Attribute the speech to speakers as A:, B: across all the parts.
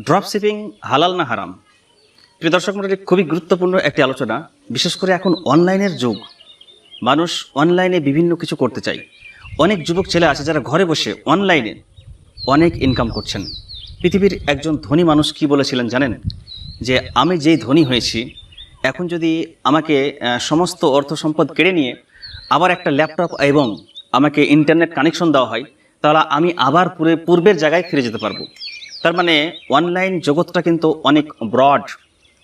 A: Drop shipping হালাল না হারাম? প্রিয় দর্শক মন্ডলী, খুবই গুরুত্বপূর্ণ একটি আলোচনা, বিশেষ করে এখন অনলাইনের যুগ। মানুষ অনলাইনে বিভিন্ন কিছু করতে চায়। অনেক যুবক ছেলে আছে যারা ঘরে বসে অনলাইনে অনেক ইনকাম করছেন। পৃথিবীর একজন ধনী মানুষ কি বলেছিলেন জানেন? যে, আমি যেই ধনী হয়েছি, এখন যদি আমাকে সমস্ত অর্থ সম্পদ কেড়ে নিয়ে আবার একটা ল্যাপটপ এবং আমাকে ইন্টারনেট কানেকশন দেওয়া হয়, তাহলে আমি আবার পুরে, পূর্বের জায়গায় ফিরে যেতে পারব। তার মানে অনলাইন জগৎটা কিন্তু অনেক ব্রড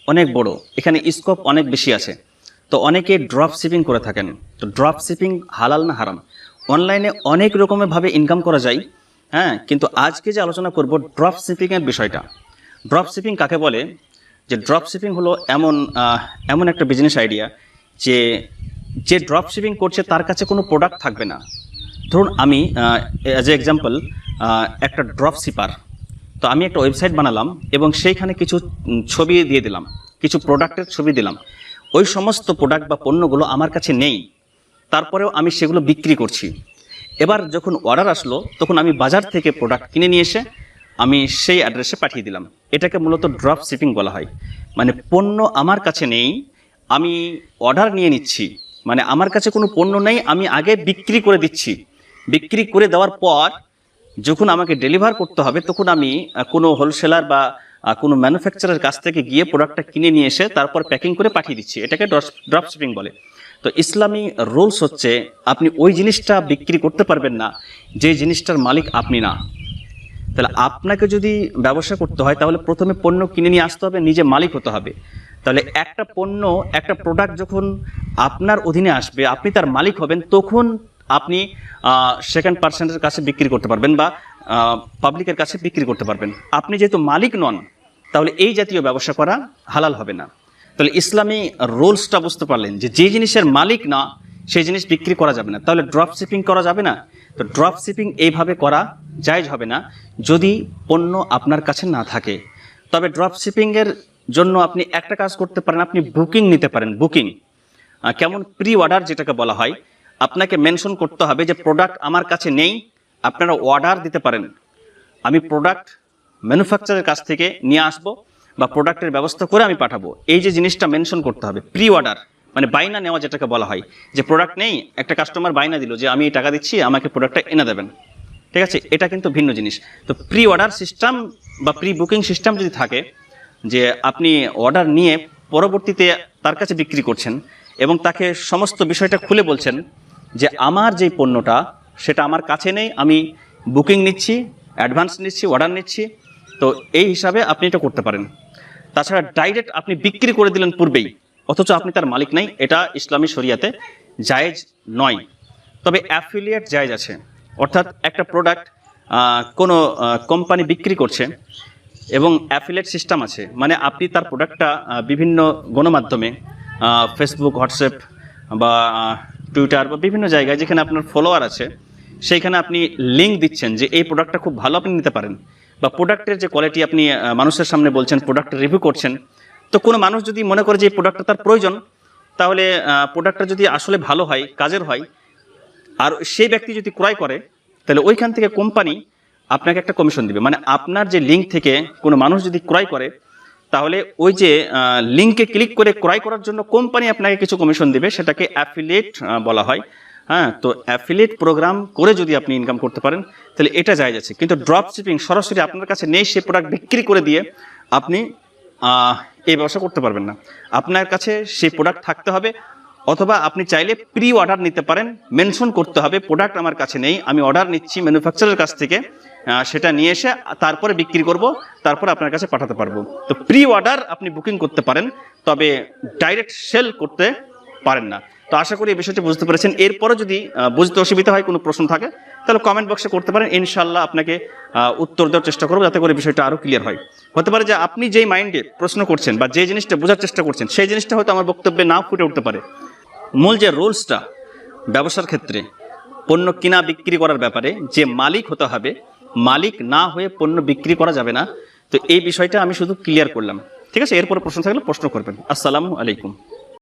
A: অনেক বড়। এখানে স্কোপ অনেক বেশি আছে। তো অনেকে ড্রপ শিপিং করে থাকেন। তো ড্রপ শিপিং হালাল না হারাম? অনলাইনে অনেক রকমের ভাবে ইনকাম করা যায়। হ্যাঁ কিন্তু আজকে যে আলোচনা করব ড্রপ শিপিংয়ের বিষয়টা। ড্রপ শিপিং কাকে বলে? যে ড্রপ শিপিং হলো এমন এমন একটা বিজনেস আইডিয়া যে যে ড্রপ শিপিং করছে তার কাছে কোনো প্রোডাক্ট থাকবে না। ধরুন আমি অ্যাজ এ এক্সাম্পল একটা ড্রপ শিপার তো আমি একটা ওয়েবসাইট বানালাম এবং সেইখানে কিছু ছবি দিয়ে দিলাম, কিছু প্রোডাক্টের ছবি দিলাম। ওই সমস্ত প্রোডাক্ট বা পণ্যগুলো আমার কাছে নেই। তারপরেও আমি সেগুলো বিক্রি করছি। এবার যখন অর্ডার আসলো, তখন আমি বাজার থেকে প্রোডাক্ট কিনে নিয়ে এসে আমি সেই অ্যাড্রেসে পাঠিয়ে দিলাম। এটাকে মূলত ড্রপ শিপিং বলা হয়। মানে পণ্য আমার কাছে নেই, আমি অর্ডার নিয়ে নিচ্ছি। মানে আমার কাছে কোনো পণ্য নেই, আমি আগে বিক্রি করে দিচ্ছি। বিক্রি করে দেওয়ার পর যখন আমাকে ডেলিভার করতে হবে, তখন আমি কোনো হোলসেলার বা কোনো ম্যানুফ্যাকচারের কাছ থেকে গিয়ে প্রোডাক্টটা কিনে নিয়ে এসে তারপর প্যাকিং করে পাঠিয়ে দিচ্ছি। এটাকে ড্রপ শিপিং বলে। তো ইসলামী রুলস হচ্ছে, আপনি ওই জিনিসটা বিক্রি করতে পারবেন না, যে জিনিসটার মালিক আপনি না। তাহলে আপনাকে যদি ব্যবসা করতে হয়, তাহলে প্রথমে পণ্য কিনে নিয়ে আসতে হবে, নিজে মালিক হতে হবে। তাহলে একটা পণ্য, একটা প্রোডাক্ট যখন আপনার অধীনে আসবে, আপনি তার মালিক হবেন, তখন আপনি সেকেন্ড পার্সেন্টের কাছে বিক্রি করতে পারবেন বা পাবলিকের কাছে বিক্রি করতে পারবেন। আপনি যেহেতু মালিক নন, তাহলে এই জাতীয় ব্যবসা করা হালাল হবে না। তাহলে ইসলামী রুলসটা বুঝতে পারলেন যে যে জিনিসের মালিক না, সেই জিনিস বিক্রি করা যাবে না। তাহলে ড্রপ শিপিং করা যাবে না। তো ড্রপ শিপিং এইভাবে করা জায়জ হবে না। যদি পণ্য আপনার কাছে না থাকে, তবে ড্রপ শিপিংয়ের জন্য আপনি একটা কাজ করতে পারেন, আপনি বুকিং নিতে পারেন। বুকিং কেমন প্রি অর্ডার যেটাকে বলা হয় আপনাকে মেনশন করতে হবে যে প্রোডাক্ট আমার কাছে নেই, আপনারা অর্ডার দিতে পারেন। আমি প্রোডাক্ট ম্যানুফ্যাকচারের কাছ থেকে নিয়ে আসব বা প্রোডাক্টের ব্যবস্থা করে আমি পাঠাবো। এই যে জিনিসটা মেনশন করতে হবে প্রি অর্ডার মানে বাইনা নেওয়া যেটাকে বলা হয়, যে প্রোডাক্ট নেই, একটা কাস্টমার বাইনা দিল যে আমি এই টাকা দিচ্ছি, আমাকে প্রোডাক্টটা এনে দেবেন। ঠিক আছে? এটা কিন্তু ভিন্ন জিনিস। তো প্রি অর্ডার সিস্টেম বা প্রি বুকিং সিস্টেম যদি থাকে, যে আপনি অর্ডার নিয়ে পরবর্তীতে তার কাছে বিক্রি করছেন এবং তাকে সমস্ত বিষয়টা খুলে বলছেন যে আমার যে পণ্যটা, সেটা আমার কাছে নেই, আমি বুকিং নিচ্ছি, অ্যাডভান্স নিচ্ছি, অর্ডার নিচ্ছি, তো এই হিসাবে আপনি এটা করতে পারেন। তাছাড়া ডাইরেক্ট আপনি বিক্রি করে দিলেন পূর্বেই, অথচ আপনি তার মালিক নাই, এটা ইসলামী শরিয়াতে জায়েজ নয়। তবে অ্যাফিলিয়েট জায়েজ আছে, অর্থাৎ একটা প্রোডাক্ট কোনো কোম্পানি বিক্রি করছে এবং অ্যাফিলেট সিস্টেম আছে মানে আপনি তার প্রোডাক্টটা বিভিন্ন গণমাধ্যমে ফেসবুক হোয়াটসঅ্যাপ বা টুইটার বা বিভিন্ন জায়গায় যেখানে আপনার ফলোয়ার আছে, সেইখানে আপনি লিঙ্ক দিচ্ছেন যে এই প্রোডাক্টটা খুব ভালো আপনি নিতে পারেন বা প্রোডাক্টের যে কোয়ালিটি আপনি মানুষের সামনে বলছেন প্রোডাক্ট রিভিউ করছেন, তো কোনো মানুষ যদি মনে করে যে এই প্রোডাক্টটা তার প্রয়োজন, তাহলে প্রোডাক্টটা যদি আসলে ভালো হয়, কাজের হয়, আর সেই ব্যক্তি যদি ক্রয় করে, তাহলে ওইখান থেকে কোম্পানি আপনাকে একটা কমিশন দিবে। মানে আপনার যে লিঙ্ক থেকে কোনো মানুষ যদি ক্রয় করে তাহলে ওই যে লিঙ্কে ক্লিক করে ক্রয় করার জন্য কোম্পানি আপনাকে কিছু কমিশন দেবে, সেটাকে অ্যাফিলেট বলা হয়। হ্যাঁ তো অ্যাফিলেট প্রোগ্রাম করে যদি আপনি ইনকাম করতে পারেন, তাহলে এটা যায় যাচ্ছে। কিন্তু ড্রপ শিপিং সরাসরি আপনার কাছে নেই সে প্রোডাক্ট বিক্রি করে দিয়ে আপনি এই ব্যবসা করতে পারবেন না। আপনার কাছে সেই প্রোডাক্ট থাকতে হবে অথবা আপনি চাইলে প্রি অর্ডার নিতে পারেন। মেনশন করতে হবে প্রোডাক্ট আমার কাছে নেই, আমি অর্ডার নিচ্ছি ম্যানুফ্যাকচারের কাছ থেকে। সেটা নিয়ে এসে তারপরে বিক্রি করব, তারপর আপনার কাছে পাঠাতে পারব। তো প্রি অর্ডার আপনি বুকিং করতে পারেন, তবে ডাইরেক্ট সেল করতে পারেন না। তো আশা করি এই বিষয়টি বুঝতে পেরেছেন। এরপরে যদি বুঝতে অসুবিধা হয়, কোনো প্রশ্ন থাকে, তাহলে কমেন্ট বক্সে করতে পারেন। ইনশাল্লাহ আপনাকে উত্তর দেওয়ার চেষ্টা করব, যাতে করে বিষয়টা আরও ক্লিয়ার হয়। হতে পারে যে আপনি যেই মাইন্ডে প্রশ্ন করছেন বা যে জিনিসটা বোঝার চেষ্টা করছেন, সেই জিনিসটা হয়তো আমার বক্তব্যে না ফুটে উঠতে পারে। মূল যে রুলসটা ব্যবসার ক্ষেত্রে, পণ্য কিনা বিক্রি করার ব্যাপারে যে মালিক হতে হবে, মালিক না হয়ে পণ্য বিক্রি করা যাবে না, তো এই বিষয়টা আমি শুধু ক্লিয়ার করলাম। ঠিক আছে? এরপর প্রশ্ন থাকলে প্রশ্ন করবেন। আসসালামু আলাইকুম।